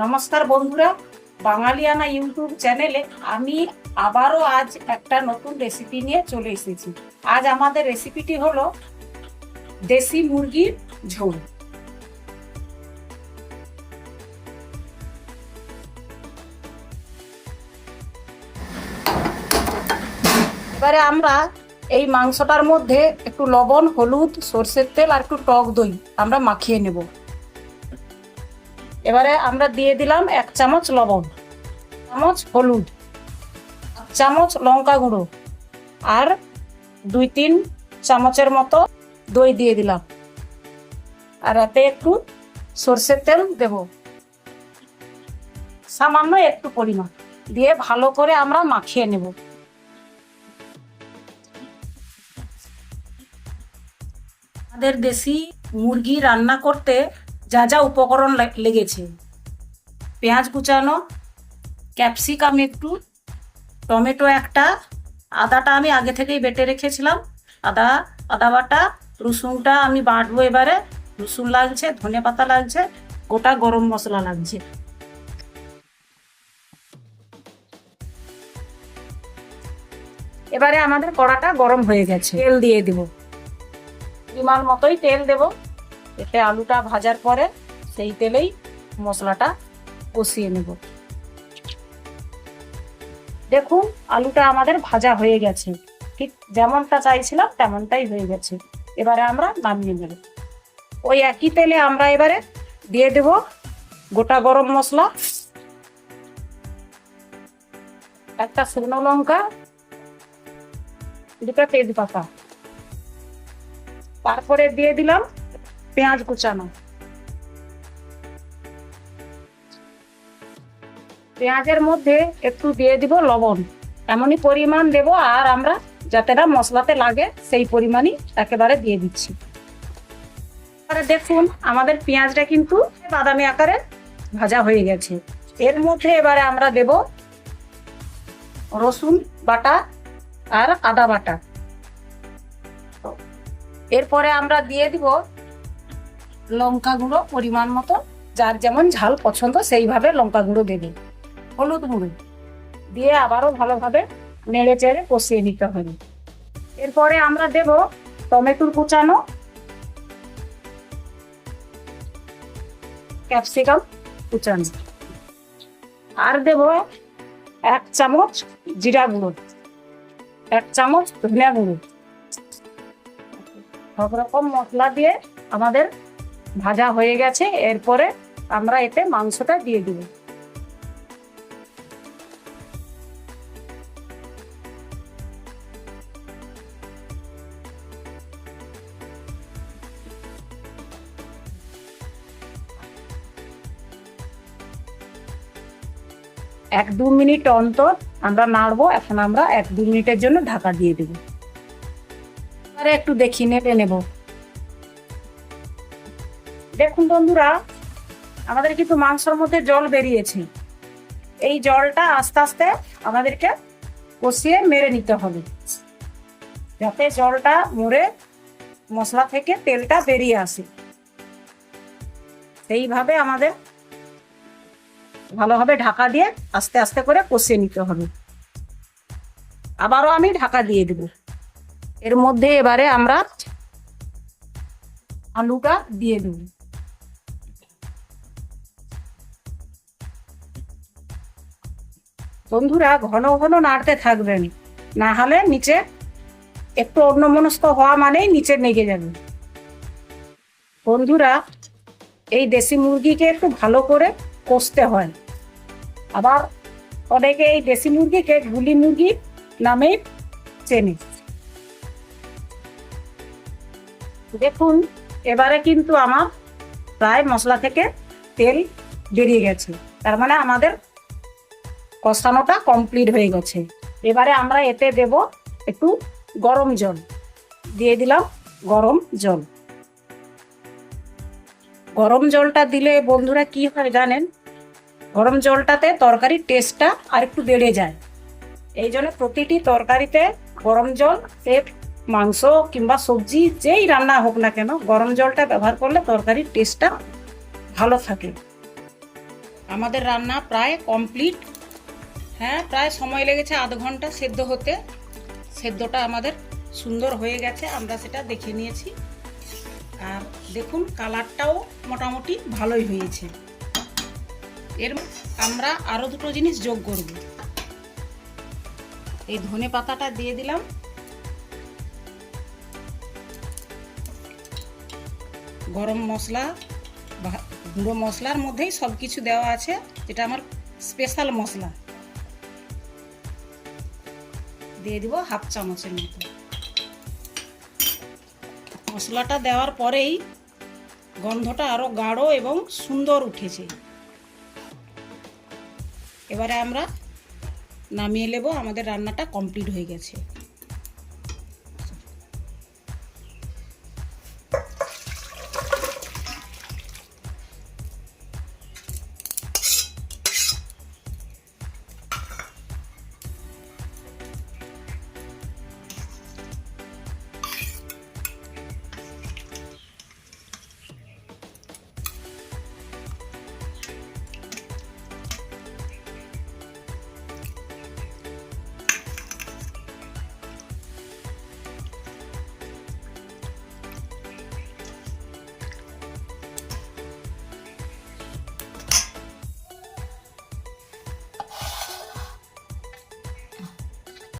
নমস্কার বন্ধুরা, বাঙালিয়ানা ইউটিউব চ্যানেলে আমি আবারও আজ একটা নতুন রেসিপি নিয়ে চলে এসেছি। আজ আমাদের রেসিপিটি হলো দেশি মুরগির ঝোল। এবারে আমরা এই মাংসটার মধ্যে একটু লবণ, হলুদ, সর্ষের তেল আর একটু টক দই আমরা মাখিয়ে নেব। এবারে আমরা দিয়ে দিলাম এক চামচ লবণ, চামচ হলুদ চামচ লঙ্কা গুঁড়ো আর দুই তিন চামচের মতো দই দিয়ে দিলাম। আর এতে একটু সর্ষের তেল দেব। সামান্য একটু পরিমাণ দিয়ে ভালো করে আমরা মাখিয়ে নেব। আমাদের দেশি মুরগি রান্না করতে যা যা উপকরণ লেগেছে। পেঁয়াজ কুচানো, ক্যাপসিকাম একটু, টমেটো একটা, আদাটা আমি আগে থেকেই বেটে রেখেছিলাম। আদা আদা বাটা, রসুনটা আমি বাটবো এবারে। রসুন লাগছে, ধনে পাতা লাগছে, গোটা গরম মশলা লাগছে। এবারে আমাদের কড়াটা গরম হয়ে গেছে। তেল দিয়ে দিব। পরিমাণ মতোই তেল দেব। এতে আলুটা ভাজার পরে সেই তেলেই মশলাটা কষিয়ে নেব। দেখুন, আলুটা আমাদের ভাজা হয়ে গেছে। ঠিক যেমনটা চাইছিলাম, তেমনটাই হয়ে গেছে। এবারে আমরা নামিয়ে নেব। ওই একই তেলে আমরা এবারে দিয়ে দেব গোটা গরম মশলা, একটা শুকনো লঙ্কা, দুটা তেজপাতা। তারপরে দিয়ে দিলাম পেঁয়াজ কুচানো। পেঁয়াজের মধ্যে একটু দিয়ে দিব লবণ। এমনই পরিমাণ দেব আর আমরা যাতে না মশলাতে লাগে, সেই পরিমাণই একেবারে দিয়ে দিচ্ছি। দেখুন, আমাদের পেঁয়াজটা কিন্তু বাদামি আকারে ভাজা হয়ে গেছে। এর মধ্যে এবারে আমরা দেব রসুন বাটা আর আদা বাটা। এরপরে আমরা দিয়ে দিব লঙ্কা গুঁড়ো পরিমাণ মতো, যার যেমন ঝাল পছন্দ সেইভাবে লঙ্কা গুঁড়ো দেবে হলুদ গুঁড়ো দিয়ে আবারও ভালোভাবে নেড়ে চেড়ে কষিয়ে নিতে হবে। এরপরে আমরা দেব টমেটোর কুচানো ক্যাপসিকাম কুচানো। আর দেব এক চামচ জিরা গুঁড়ো, এক চামচ ধনিয়া গুঁড়ো। সব রকম মশলা দিয়ে আমাদের ভাজা হয়ে গেছে, এরপরে আমরা এতে মাংসটা দিয়ে দিব। এক দু মিনিট অন্তর আমরা নাড়বো, এখন আমরা এক দু মিনিটের জন্য ঢাকা দিয়ে দেবো। একটু দেখি, নেড়ে নেব। দেখুন বন্ধুরা, আমাদের কিন্তু মাংসর মধ্যে জল বেরিয়েছে। এই জলটা আস্তে আস্তে আমাদেরকে কষিয়ে মেরে নিতে হবে। যাতে জলটা মরে মশলা থেকে তেলটা বেরিয়ে আসে। সেইভাবে আমাদের ভালোভাবে ঢাকা দিয়ে আস্তে আস্তে করে কষিয়ে নিতে হবে। আবারও আমি ঢাকা দিয়ে দেবো। এর মধ্যে এবারে আমরা আলুটা দিয়ে দেব। বন্ধুরা, ঘন ঘন নাড়তে থাকবেন। না হলে নিচে একটু অন্যমনস্ক হওয়া মানেই নিচে নেগে যাবে। বন্ধুরা, এই দেশি মুরগিকে একটু ভালো করে কষতে হয়। আবার অনেকে এই দেশি মুরগিকে গুলি মুরগি নামেই চেনে। দেখুন, এবারে কিন্তু আমার প্রায় মশলা থেকে তেল বেরিয়ে গেছে। তার মানে আমাদের কষানোটা কমপ্লিট হয়ে গেছে। এবারে আমরা এতে দেব একটু গরম জল। দিয়ে দিলাম গরম জল। গরম জলটা দিলে বন্ধুরা কি হয় জানেন? গরম জলটাতে তরকারির টেস্টটা আর একটু বেড়ে যায়। এই জন্য প্রতিটি তরকারিতে গরম জল সে মাংস কিংবা সবজি যেই রান্না হোক না কেন, গরম জলটা ব্যবহার করলে তরকারির টেস্টটা ভালো থাকে। আমাদের রান্না প্রায় কমপ্লিট হ্যাঁ প্রায় সময় লেগেছে আধ ঘণ্টা সেদ্ধ হতে। সেদ্ধটা আমাদের সুন্দর হয়ে গেছে, আমরা সেটা দেখে নিয়েছি। আর দেখুন, কালারটাও মোটামুটি ভালোই হয়েছে। এর আমরা আরও দুটো জিনিস যোগ করব। এই ধনে পাতাটা দিয়ে দিলাম। গরম মশলা গুঁড়ো মশলার মধ্যেই সব কিছু দেওয়া আছে, যেটা আমার স্পেশাল মশলা। দিয়ে দিব হাফ চামচের মতো। মশলাটা দেওয়ার পরেই গন্ধটা আরও গাঢ় এবং সুন্দর উঠেছে। এবারে আমরা নামিয়ে নেব, আমাদের রান্নাটা কমপ্লিট হয়ে গেছে।